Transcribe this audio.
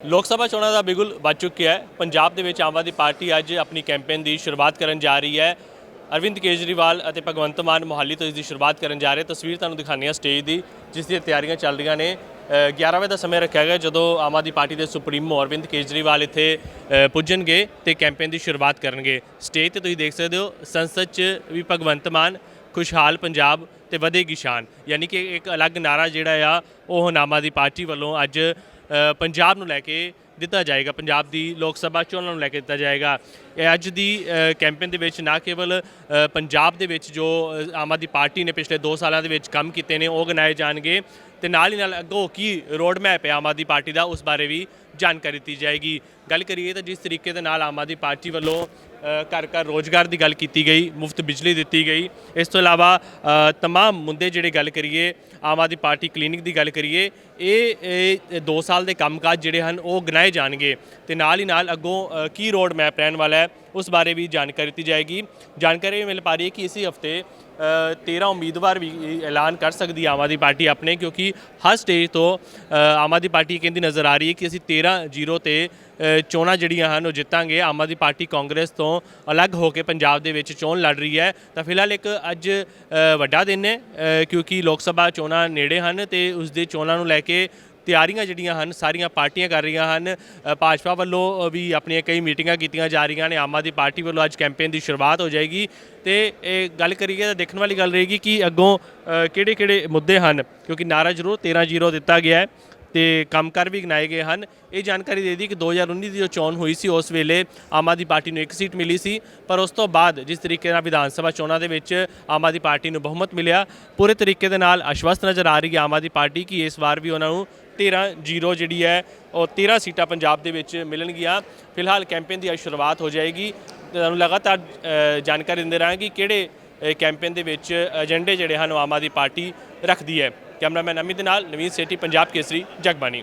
ਲੋਕ ਸਭਾ ਚੋਣਾਂ ਦਾ ਬਿਗੁਲ ਵੱਜ ਚੁੱਕਿਆ ਹੈ। ਪੰਜਾਬ ਦੇ ਵਿੱਚ ਆਮ ਆਦਮੀ ਪਾਰਟੀ ਅੱਜ ਆਪਣੀ ਕੈਂਪੇਨ ਦੀ ਸ਼ੁਰੂਆਤ ਕਰਨ ਜਾ ਰਹੀ ਹੈ। ਅਰਵਿੰਦ ਕੇਜਰੀਵਾਲ ਅਤੇ ਭਗਵੰਤ ਮਾਨ ਮੋਹਾਲੀ ਤੋਂ ਇਸ ਦੀ ਸ਼ੁਰੂਆਤ ਕਰਨ ਜਾ ਰਹੇ। ਤਸਵੀਰ ਤੁਹਾਨੂੰ ਦਿਖਾਉਂਦੇ ਹਾਂ ਸਟੇਜ ਦੀ ਜਿਸ ਦੀਆਂ ਤਿਆਰੀਆਂ ਚੱਲ ਰਹੀਆਂ ਨੇ। ਅ, 11 ਵਜੇ ਦਾ ਸਮੇਂ ਰੱਖਿਆ ਗਿਆ ਜਦੋਂ ਆਮ ਆਦਮੀ ਪਾਰਟੀ ਦੇ ਸੁਪਰੀਮੋ ਅਰਵਿੰਦ ਕੇਜਰੀਵਾਲ ਇੱਥੇ ਪੁੱਜਣਗੇ ਤੇ ਕੈਂਪੇਨ ਦੀ ਸ਼ੁਰੂਆਤ ਕਰਨਗੇ। ਸਟੇਜ ਤੇ ਤੁਸੀਂ ਦੇਖ ਸਕਦੇ ਹੋ ਸੰਸਦ 'ਚ ਵੀ ਭਗਵੰਤ ਮਾਨ ਖੁਸ਼ਹਾਲ ਪੰਜਾਬ ਤੇ ਵਧੇਗੀ ਸ਼ਾਨ। ਯਾਨੀ ਕਿ ਇੱਕ ਅਲੱਗ ਨਾਰਾ ਜਿਹੜਾ ਆ ਉਹ ਹੁਣ ਆਮ ਆਦਮੀ ਪਾਰਟੀ ਵੱਲੋਂ ਅੱਜ ਪੰਜਾਬ ਨੂੰ ਲੈ ਕੇ ਦਿੱਤਾ ਜਾਏਗਾ। ਪੰਜਾਬ ਦੀ ਲੋਕ ਸਭਾ ਚੋਣਾਂ ਨੂੰ ਲੈ ਕੇ ਦਿੱਤਾ ਜਾਏਗਾ। ਇਹ ਅੱਜ ਦੀ ਕੈਂਪੇਨ ਦੇ ਵਿੱਚ ਨਾ ਕੇਵਲ ਪੰਜਾਬ ਦੇ ਵਿੱਚ ਜੋ ਆਮ ਆਦਮੀ ਪਾਰਟੀ ਨੇ ਪਿਛਲੇ 2 ਸਾਲਾਂ ਦੇ ਵਿੱਚ ਕੰਮ ਕੀਤੇ ਨੇ ਉਹ ਗਿਣਾਏ ਜਾਣਗੇ। ਤੇ ਨਾਲ ਹੀ ਨਾਲ ਅੱਗੋਂ ਕੀ ਰੋਡ ਮੈਪ ਹੈ ਆਮ ਆਦਮੀ ਪਾਰਟੀ ਦਾ ਉਸ ਬਾਰੇ ਵੀ ਜਾਣਕਾਰੀ ਦਿੱਤੀ ਜਾਏਗੀ। ਗੱਲ ਕਰੀਏ ਤਾਂ ਜਿਸ ਤਰੀਕੇ ਦੇ ਨਾਲ ਆਮ ਆਦਮੀ ਪਾਰਟੀ ਵੱਲੋਂ ਘਰ ਘਰ ਰੋਜ਼ਗਾਰ ਦੀ ਗੱਲ ਕੀਤੀ ਗਈ ਮੁਫਤ ਬਿਜਲੀ ਦਿੱਤੀ ਗਈ। ਇਸ ਤੋਂ ਇਲਾਵਾ ਅ, ਤਮਾਮ ਮੁੱਦੇ ਜਿਹੜੇ ਗੱਲ ਕਰੀਏ ਆਮ ਆਦਮੀ ਪਾਰਟੀ ਕਲੀਨਿਕ ਦੀ ਗੱਲ ਕਰੀਏ ਇਹ 2 ਸਾਲ ਦੇ ਕੰਮਕਾਜ ਜਿਹੜੇ ਹਨ ਉਹ ਗਿਣਾਏ ਜਾਣਗੇ ਤੇ ਨਾਲ ਹੀ ਨਾਲ ਅੱਗੋਂ ਕੀ ਰੋਡ ਮੈਪ ਰਹਿਣ ਵਾਲਾ ਹੈ, ਉਸ ਬਾਰੇ ਵੀ ਜਾਣਕਾਰੀ ਦਿੱਤੀ ਜਾਏਗੀ। ਜਾਣਕਾਰੀ ਇਹ ਮਿਲ ਪਾ ਰਹੀ ਹੈ ਕਿ ਇਸੇ ਹਫ਼ਤੇ 13 ਉਮੀਦਵਾਰ ਵੀ ਐਲਾਨ ਕਰ ਸਕਦੀ ਹੈ ਆਮ ਆਦਮੀ ਪਾਰਟੀ ਆਪਣੇ, ਕਿਉਂਕਿ ਹਰ ਸਟੇਜ ਤੋਂ ਆਮ ਆਦਮੀ ਪਾਰਟੀ ਕਹਿੰਦੀ ਨਜ਼ਰ ਆ ਰਹੀ ਹੈ ਕਿ ਅਸੀਂ 13 ਜ਼ੀਰੋ ਤੇ ਚੋਣਾਂ ਜਿਹੜੀਆਂ ਹਨ ਉਹ ਜਿੱਤਾਂਗੇ। ਆਮ ਆਦਮੀ ਪਾਰਟੀ ਕਾਂਗਰਸ ਤੋਂ ਅਲੱਗ ਹੋ ਕੇ ਪੰਜਾਬ ਦੇ ਵਿੱਚ ਚੋਣ ਲੜ ਰਹੀ ਹੈ। ਤਾਂ ਫਿਲਹਾਲ ਇੱਕ ਅੱਜ ਵੱਡਾ ਦਿਨ ਹੈ ਕਿਉਂਕਿ ਲੋਕ ਸਭਾ ਚੋਣਾਂ ਨੇੜੇ ਹਨ ਤੇ ਉਸ ਦੇ ਚੋਣਾਂ ਨੂੰ ਲੈ ਕੇ ਤਿਆਰੀਆਂ ਜਿਹੜੀਆਂ ਹਨ, ਸਾਰੀਆਂ ਪਾਰਟੀਆਂ ਕਰ ਰਹੀਆਂ ਹਨ। ਭਾਜਪਾ ਵੱਲੋਂ ਵੀ ਆਪਣੀਆਂ ਕਈ ਮੀਟਿੰਗਾਂ ਕੀਤੀਆਂ ਜਾ ਰਹੀਆਂ ਨੇ। ਆਮ ਆਦਮੀ ਪਾਰਟੀ ਵੱਲੋਂ ਅੱਜ ਕੈਂਪੇਨ ਦੀ ਸ਼ੁਰੂਆਤ ਹੋ ਜਾਏਗੀ। ਤੇ ਇਹ ਗੱਲ ਕਰੀਏ ਤਾਂ ਦੇਖਣ ਵਾਲੀ ਗੱਲ ਰਹੇਗੀ ਕਿ ਅੱਗੋਂ ਕਿਹੜੇ ਕਿਹੜੇ ਮੁੱਦੇ ਹਨ, ਕਿਉਂਕਿ ਨਾਰਾ ਜ਼ਰੂਰ 13 ਜ਼ੀਰੋ ਦਿੱਤਾ ਗਿਆ ਹੈ। ਤੇ ਕੰਮਕਾਰ ਵੀ ਗਿਣਾਏ ਗਏ ਹਨ। ਇਹ ਜਾਣਕਾਰੀ ਦੇ ਦੀ ਕਿ 2019 ਦੀ ਜੋ ਚੋਣ ਹੋਈ ਸੀ, ਉਸ ਵੇਲੇ ਆਮ ਆਦਮੀ ਪਾਰਟੀ ਨੂੰ ਇੱਕ ਸੀਟ ਮਿਲੀ ਸੀ। ਪਰ ਉਸ ਤੋਂ ਬਾਅਦ ਜਿਸ ਤਰੀਕੇ ਨਾਲ ਵਿਧਾਨ ਸਭਾ ਚੋਣਾਂ ਦੇ ਵਿੱਚ ਆਮ ਆਦਮੀ ਪਾਰਟੀ ਨੂੰ ਬਹੁਮਤ ਮਿਲਿਆ, ਪੂਰੇ ਤਰੀਕੇ ਦੇ ਨਾਲ ਆਸ਼ਵਸਤ ਨਜ਼ਰ ਆ ਰਹੀ ਹੈ ਆਮ ਆਦਮੀ ਪਾਰਟੀ ਕਿ ਇਸ ਵਾਰ ਵੀ ਉਹਨਾਂ ਨੂੰ 13 ਜ਼ੀਰੋ ਜਿਹੜੀ ਹੈ, ਉਹ 13 ਸੀਟਾਂ ਪੰਜਾਬ ਦੇ ਵਿੱਚ ਮਿਲਣਗੀਆਂ। ਫਿਲਹਾਲ ਕੈਂਪੇਨ ਦੀ ਅੱਜ ਸ਼ੁਰੂਆਤ ਹੋ ਜਾਏਗੀ। ਤੁਹਾਨੂੰ ਲਗਾਤਾਰ ਜਾਣਕਾਰੀ ਦਿੰਦੇ ਰਹਾਂਗੇ ਕਿ ਕਿਹੜੇ ਕੈਂਪੇਨ ਦੇ ਵਿੱਚ ਏਜੰਡੇ ਜਿਹੜੇ ਹਨ, ਉਹ ਆਮ ਆਦਮੀ ਪਾਰਟੀ ਰੱਖਦੀ ਹੈ। ਕੈਮਰਾਮੈਨ ਅਮਿਤ ਦੇ ਨਾਲ ਨਵੀਨ ਸੇਠੀ, ਪੰਜਾਬ ਕੇਸਰੀ, ਜਗਬਾਣੀ।